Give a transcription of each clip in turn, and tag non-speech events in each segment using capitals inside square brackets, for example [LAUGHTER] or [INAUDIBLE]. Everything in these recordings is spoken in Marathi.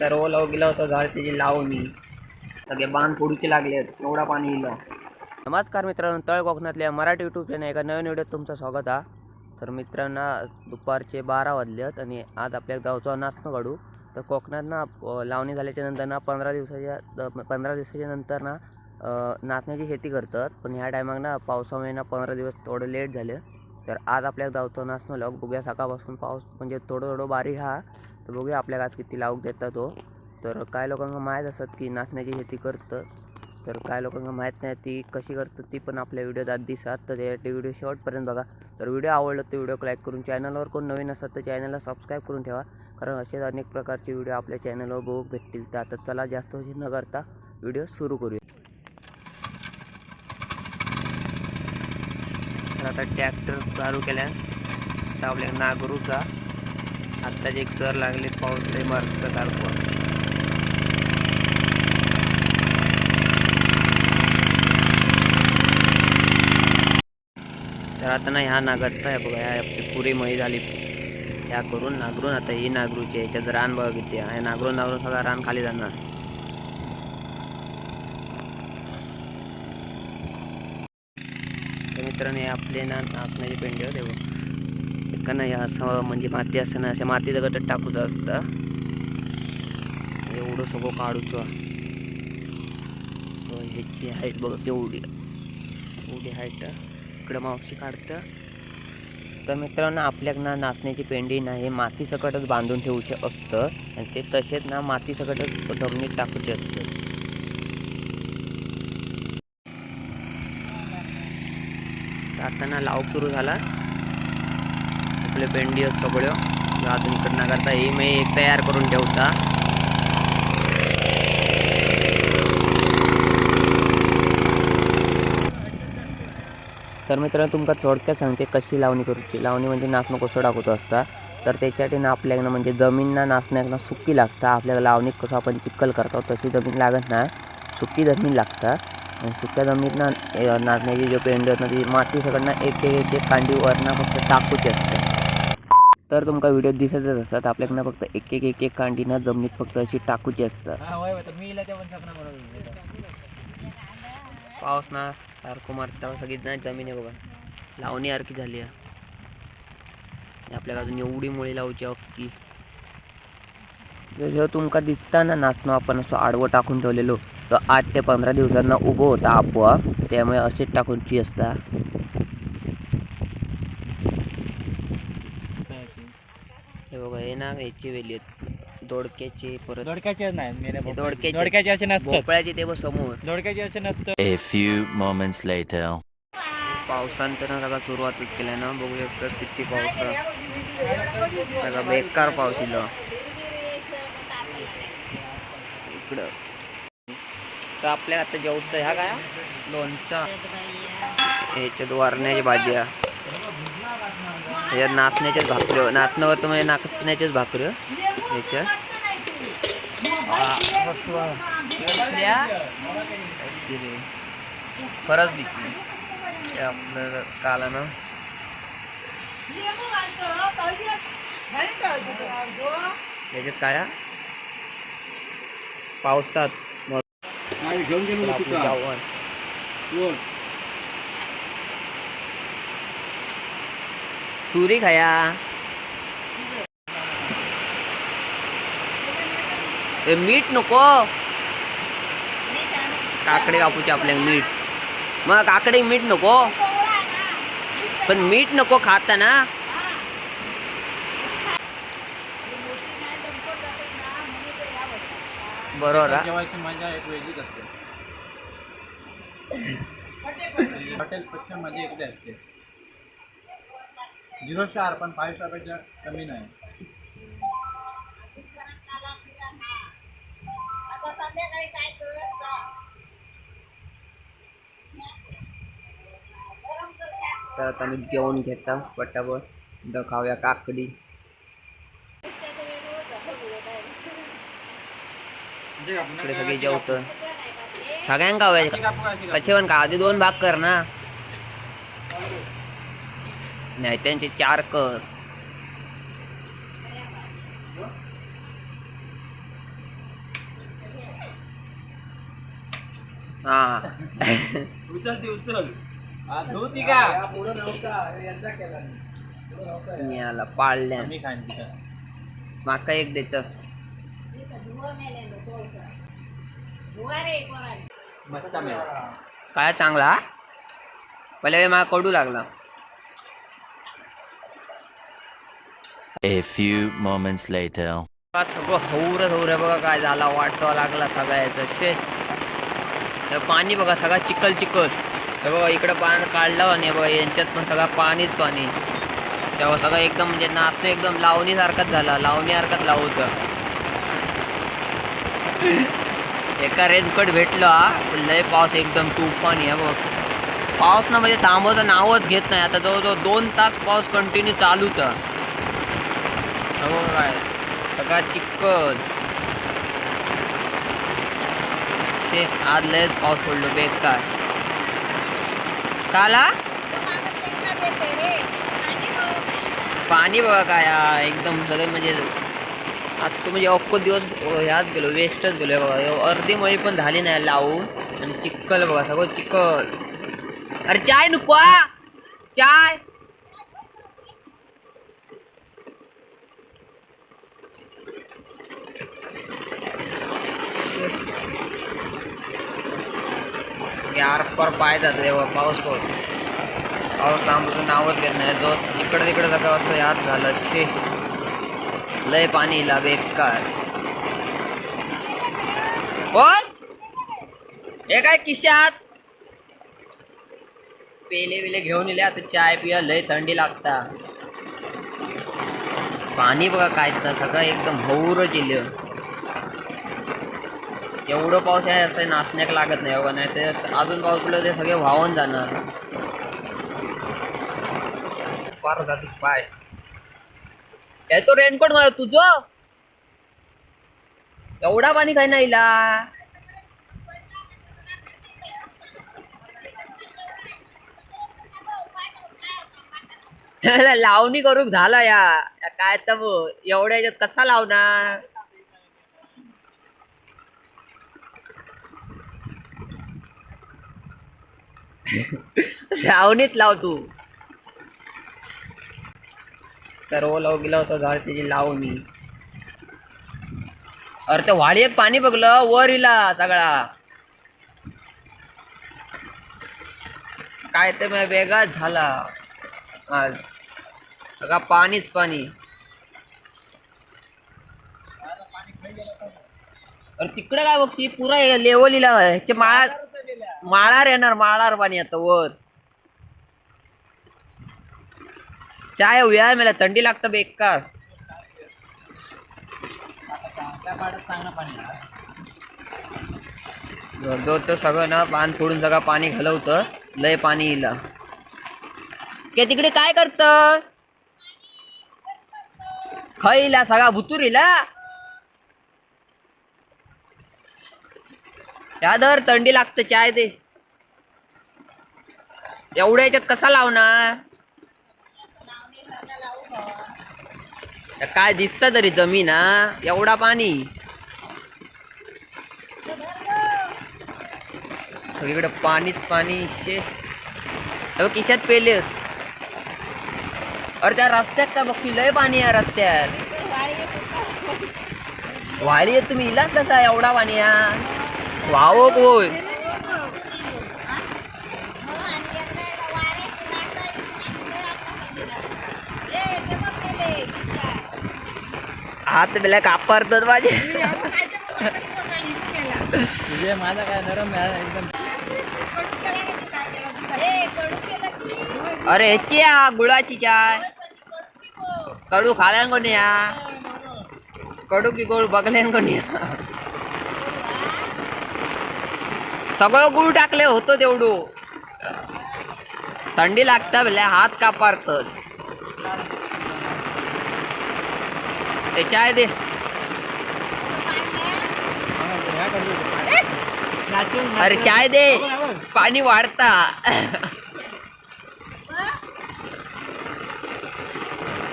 तर लाव हो गेला होता झाड त्याची लावणी. सगळे बांध फोडूचे लागले आहेत एवढा पाणी येईल नमस्कार मित्रांनो तळ कोकणातल्या मराठी यूट्यूब चॅनल एका नवीन व्हिडिओत तुमचं स्वागत आहे तर मित्रांनो दुपारचे बारा वाजले आहेत आणि आज आपल्या गावचा नाचणं काढू तर कोकणात ना लावणी झाल्याच्यानंतर ना पंधरा दिवसाच्या पंधरा दिवसाच्या नंतर ना नाचण्याची शेती करतात. पण ह्या टायमाक ना पावसामुळे ना पंधरा दिवस थोडं लेट झाले. तर आज आपल्या गावचं नाचणं लावू बघूया सकाळपासून पाऊस म्हणजे थोडं थोडं बारीक हा. तर बघूया आपल्या आज किती लावूक देतात तो. तर काय लोकांना माहीत असत की नाचण्याची शेती करतं. तर काय लोकांना माहीत नाही ती कशी करतात ती पण आपल्या व्हिडिओत आज दिसतात. तर त्यासाठी व्हिडिओ शेवटपर्यंत बघा. तर व्हिडिओ आवडला तर व्हिडिओ लाईक करून चॅनलवर कोण नवीन असतात तर चॅनलला सबस्क्राईब करून ठेवा. कारण असेच अनेक प्रकारचे व्हिडिओ आपल्या चॅनलवर बघू भेटतील. तर आता चला जास्त उशीर न करता व्हिडिओ सुरू करूया. तर आता ट्रॅक्टर चालू केल्या तर आपल्या नागरूचा आत्ताच एक सर लागले पाऊस लय मारतं सारखं तर आता ना ह्या नागरचा आहे बघा ह्या आपली पुरी मही झाली. ह्या करून नागरून आता ही नागरूची याच्यात ह्याच्यात रान बघा किती आहे. नागरून नागरून सगळा रान खाली जाणार. मित्रांनी मित्रांनो आपले ना नाचण्याचे पेंडे होते बघ एका असं म्हणजे माती असताना अशा मातीचं गटत टाकूचं असतं. एवढं सगळं काढूचं. ह्याची हाईट बघा केवढी एवढी हाईट इकडं मावशी काढतं. तर मित्रांनो आपल्याक ना नाचण्याची पेंडी नाही मातीसकटच माती सकटच बांधून ठेवूचे असतं. आणि ते तसेच ना माती सकटच जमिनीत टाकूचे असतं. आता ना लाव सुरू झाला. आपले पेंडी सगळ्यो सगळं. अजून करता हे मी एक तयार करून ठेवता. तर मित्रांनो तुमका थोडक्यात सांगते कशी लावणी करूची. लावणी म्हणजे नाचणं कसं टाकतो असता. तर त्याच्यासाठी ना आपल्याला म्हणजे जमीन ना सुकी लागता. आपल्याला लावणीत कसं आपण चिक्कल करतो तशी जमीन लागत नाही सुकी जमीन लागता. आणि सुक्या जमीन नाचण्याची जो पेंड ना ती माती सगळ्यांना एक एक एक कांडी वरना फक्त टाकूची असते. तर तुमका व्हिडिओ दिसतच असतात. आपल्याकडनं फक्त एक एक एक एक कांडी ना जमिनीत फक्त अशी टाकूची असतात. पाऊस ना सारखं मारता सगळी ना जमीन आहे बघा. लावणी सारखी झाली आहे. आपल्याला अजून एवढी मुळी लावची अक्की जर ह्यो तुमका दिसता ना नाचणं आपण असं आडवं टाकून ठेवलेलो. तर आठ ते पंधरा दिवसांना उभं होता आपोआप. त्यामुळे असेच टाकूनची असता हे बघा हे ना ह्याची वेली आहेत. दोडक्याची परत. दोडक्याचे नाही मेरे हे दोडक्याचे. दोडक्याचे असे नसतात. भोपळ्याची ते बघ समोर. दोडक्याचे असे नसतं A few moments later. पावसानंतर सगळा सुरुवातच केल्या ना. बघू शकतात किती पाऊस. सगळा बेकार पाऊस इलो इकडं. तर आपल्या आता जेवत ह्या काय? लोणचा. ह्याच्यात वारण्याची भाजी आहे. ह्याच्यात नाचण्याच्याच भाकऱ्यो नाचण्यावर तर म्हणजे नाचण्याच्याच भाकऱ्यो रे. खरंच दिसली ते आपलं काला ना याच्यात काय? पावसात. घेऊन तर आपलं गावन. सुरी खाया. ए, मीठ नको. काकडे कापूचे आपल्याला मीठ. मग काकडे मीठ नको. पण मीठ नको खाता ना बरोबर [COUGHS] हॉटेल मजा असते. झिरो स्टार पण फाईव्ह स्टारपेक्षा कमी नाही. तर आता मी जेवण घेता पटापट. खाऊया काकडी. इकडे सगळे जेवत सगळ्यांना खाऊया. कसे पण का? आधी दोन भाग कर ना. नेत्यांचे चार कर हा. उचल. ती उचल धुती का? नव्हता केला मी आला पाळल्या. माका एक द्यायचा काय चांगला? पहिले मला कडू लागला. A few moments later. सगळं हौर हौर बघा काय झाला वाटवा लागला सगळ्याचं. शे. पाणी बघा सगळा चिखल चिखल. हे बघा इकडं पाणी काढलं आणि बघा यांच्यात पण सगळं पाणीच पाणी. तेव्हा सगळं एकदम म्हणजे नातं एकदम लावणीसारखाच झाला लावणीसारखाच लावतं एका रेनकोट भेटलं हा, लय पाऊस एकदम तुफान आहे बघ. पाऊस ना म्हणजे थांबवचं नावच घेत नाही. आता जवळजवळ दोन तास पाऊस कंटिन्यू चालूच. आहे. सगळा चिक्कल आज बेकार काला पाणी एकदम सगळं म्हणजे आजचं म्हणजे अख्खो दिवस ह्यात गेलो वेस्टच गेलो अर्धी मळी पण झाली नाही आणि चिक्कल चिक्कल अरे चाय नको? चाय! की पर पाय जातं तेव्हा पाऊस पड पाऊस थांबतो नावच घेत नाही. जो इकडं तिकडं जागा असं यात झालं शे. लय पाणी इला बेकार. कोण? हे काय किशात? पेले बिले घेऊन इले आता चाय पिया लय थंडी लागता. पाणी बघा काय सगळं एकदम हौरच इलं. एवढं पाऊस आहे असं नाचण्याक लागत नाही हो बघा नाही ते अजून पाऊस पडलं ते सगळे वाहून जाणार. फार जातील पाय. काय तो रेनकोट मला तुझं? एवढा पाणी काही नाही ला [LAUGHS] लावणी करूक झाला या काय तर एवढ्या याच्यात कसा लावणार? लावणीत लाव तू. तर ओ लाव गेला होता झाड त्याची लावणी. अरे त्या वाडी एक पाणी बघलं वर इला सगळा. काय ते वेगळाच झाला आज. सगळा पाणीच पाणी. अरे तिकडे काय बघशी पुरा लेवलीला ह्याचे माळा माळार येणार माळार पाणी आता वर. चाय व्याय मला थंडी लागतं बेकार. जो तो सगळं ना बांध फोडून सगळं पाणी घालवतं. लय पाणी येईल के तिकडे काय करत? खईला सगळा भुतूर येला या दर थंडी लागतं चाय दे. एवढ्या याच्यात कसा लावणार? काय दिसत तरी जमीन हा? एवढा पाणी. सगळीकडे पाणीच पाणी शे. किशात पेले. अरे त्या रस्त्यात का बघ लय पाणी आहे रस्त्यात. वाळी आहे तुम्ही इलाच कसा एवढा पाणी हा वावो कोय हात बेला कापरतात माझे तुझे माझा काय नरम एकदम अरे ह्याची या गुळाची चाय कडू खाल्यान कोणी या कडू की गोड बघल्यान कोणी या सगळं गुळ टाकले होतं तेवढं. थंडी लागता बेल्या हात कापारत ते चाय दे. अरे चाय दे. पाणी वाढता.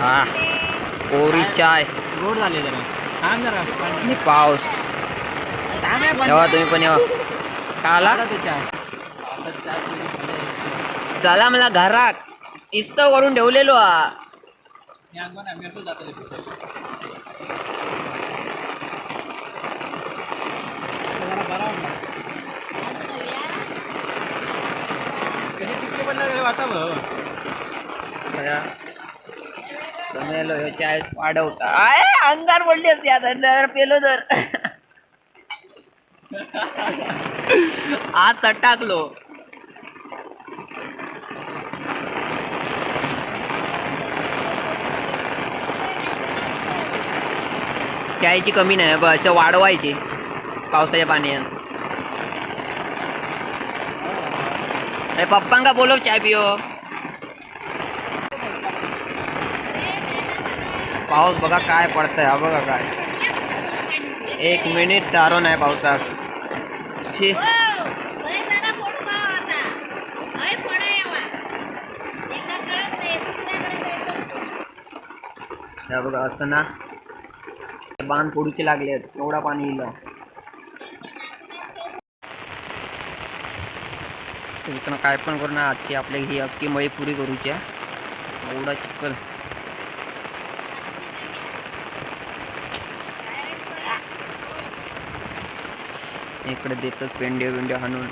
हा कोरी चाय. गोड झाले जरा. पाऊस. हे. येवा तुम्ही पण येवा काला? चला मला घरात इस्त करून ठेवलेलो हा. जमेलो ह्यो चाळीस वाढवता. आय अंगार पडली असते आता जर पेलो तर. आता टाकलो. चायची कमी नाही बस वाढवायची पावसाच्या पाण्यात अरे पप्पांका बोलव चाय पिओ पाऊस बघा काय पडतंय हा बघा काय. एक मिनिट तारो नाही पावसात. शी. बघा असं ना. बांध फोडूचे लागले एवढा पाणी येईल. काय पण करू ना आजची आपल्या ही अख्खी मळी पुरी करूची आहे. एवढा चिखल. इकडे देतात पेंड्या बिंड्या हाणून.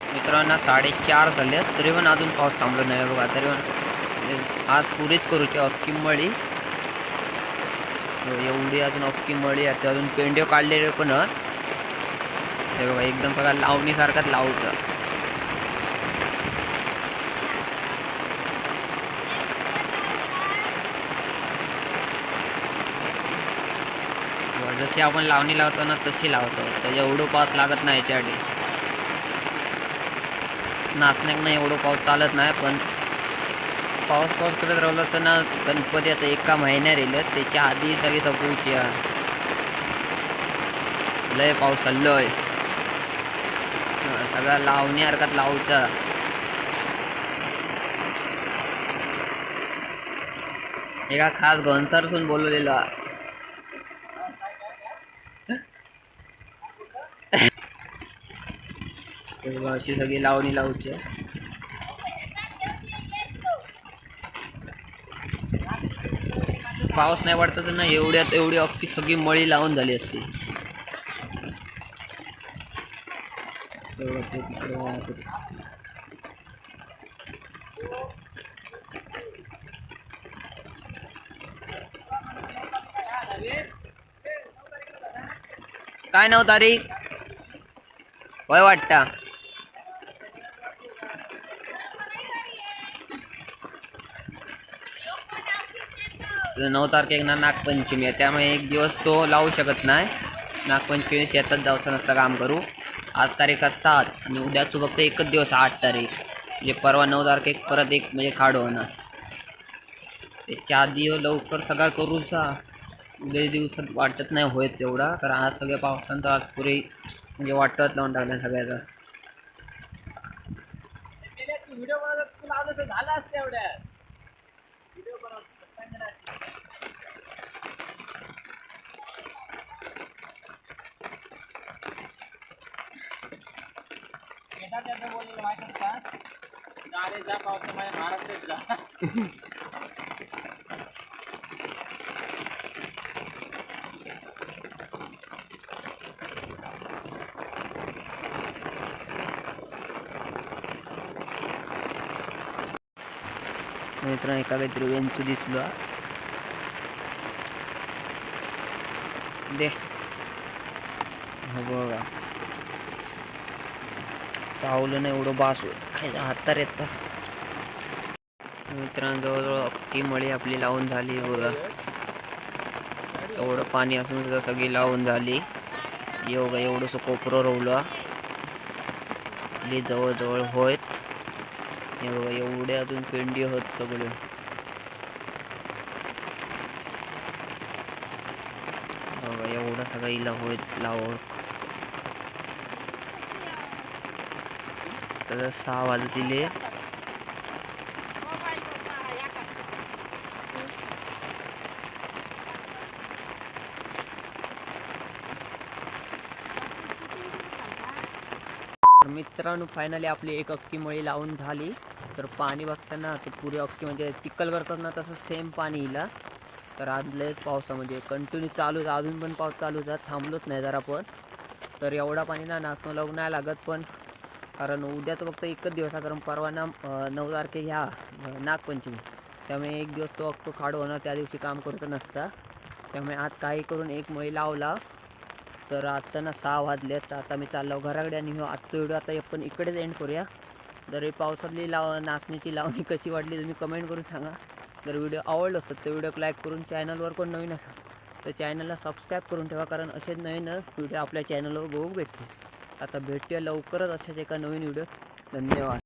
मित्रांनो साडेचार झाले तरी पण अजून पाऊस थांबलो नाही बघा तरी पण आज पुरीच करूची अख्खी मळी. हो, एवढी अजून अख्खी मळी आहे ते अजून पेंड्यो काढलेले पण हे बघा एकदम सगळा लावणीसारखाच लावतं जशी आपण लावणी लावतो ना तशी लावतो. त्याच्या एवढं पाऊस लागत नाही याच्यासाठी नाचण्याक नाही एवढं पाऊस चालत नाही पण पाऊस पाऊस करत राहिलं तर ना गणपती आता एका महिन्यात येईल त्याच्या आधी सगळी सपूची लय पाऊस लय सगळा लावणी हरकत लावचा. एका खास घनसारसून बोलवलेलं. तर अशी सगळी लावणी लावची. पाऊस नाही पडता तर ना एवढ्यात एवढी अख्खी सगळी मळी लावून झाली असती. काय नऊ तारीख? वय वाटता नऊ तारखेला ना नागपंचमी आहे. त्यामुळे एक दिवस तो लावू शकत नाही. नागपंचमी शेतात जाऊचं नसतं काम करू. आज तारीख आहे सात आणि उद्याचं फक्त एकच दिवस आठ तारीख. म्हणजे परवा नऊ तारखेक परत एक म्हणजे खाडू होणार. त्याच्या आधी लवकर सगळा करूचा उद्या दिवसात वाटत नाही होत तेवढा. कारण आज सगळ्या पावसांचा आज पुरे म्हणजे वाटत लावून टाकलं सगळ्याचा. झालं असतं एवढ्या येतात त्याचं बोललेलं माहिती का जा रे जा पावसा माझ्या महाराष्ट्रात जा मित्र एका काहीतरी वेंचू दिसलो दे हो बघा चावलं नाही एवढं बास होईल हातात येतं मित्रांनो जवळजवळ अख्खी मळी आपली लावून झाली बघा. एवढं पाणी असून सुद्धा सगळी लावून झाली. एवढं एवढंसं कोपरं रोवलं. आपली जवळजवळ होत. हे बघा एवढे अजून पेंडी होत सगळे. बघा एवढं सगळं इला होत लावत. आता सहा वाजलेले मित्रांनो फायनली आपली एक अक्की मळी लावून झाली. तर पाणी बघताना ते पुरी अक्की म्हणजे चिखल करताना तसं सेम पाणी येईल तर आज लयच पावसा म्हणजे कंटिन्यू चालूच अजून पण पाऊस चालूच आहे. थांबलोच नाही जरा पण. तर एवढा पाणी ना नाचणं लावून नाही लागत पण कारण उद्याचं फक्त एकच दिवस आहे कारण परवा ना नऊ तारखे ह्या नागपंचमी. त्यामुळे एक दिवस तो अख्खो खाडो होणार त्या दिवशी काम करतं नसता. त्यामुळे आज काही करून एक मळी लावला. तर आता ना सहा वाजले तर आता मी चाललो घराकडे आणि हो आजचा व्हिडिओ आता आपण इकडेच एंड करूया. जर पावसातली लाव नाचणीची लावणी कशी वाटली तुम्ही कमेंट करून सांगा. जर व्हिडिओ आवडलं असतात तर व्हिडिओ लाईक करून चॅनलवर कोण नवीन असेल तर चॅनलला सबस्क्राईब करून ठेवा कारण असेच नवीन व्हिडिओ आपल्या चॅनलवर बघू भेटतील. आता भेटूया लवकरच अशाच एका नवीन व्हिडिओ धन्यवाद.